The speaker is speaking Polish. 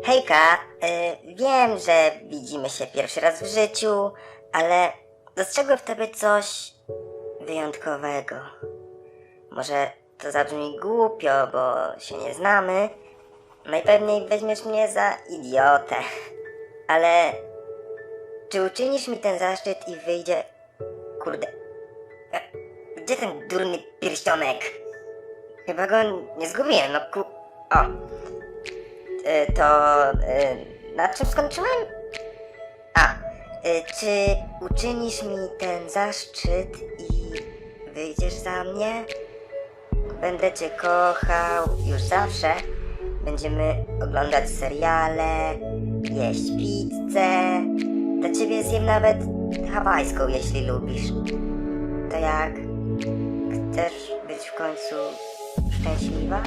Hejka, y, wiem, że widzimy się pierwszy raz w życiu, ale dostrzegłem w tobie coś wyjątkowego. Może to zabrzmi głupio, bo się nie znamy. Najpewniej weźmiesz mnie za idiotę. Ale czy uczynisz mi ten zaszczyt i wyjdzie... Kurde... e, Gdzie ten durny pierścionek? Chyba go nie zgubiłem, no ku... O! Y, to y, na czym skończyłem? A, y, czy uczynisz mi ten zaszczyt i wyjdziesz za mnie? Będę cię kochał już zawsze. Będziemy oglądać seriale, jeść pizzę. Dla ciebie zjem nawet hawajską, jeśli lubisz. To jak? Chcesz być w końcu szczęśliwa?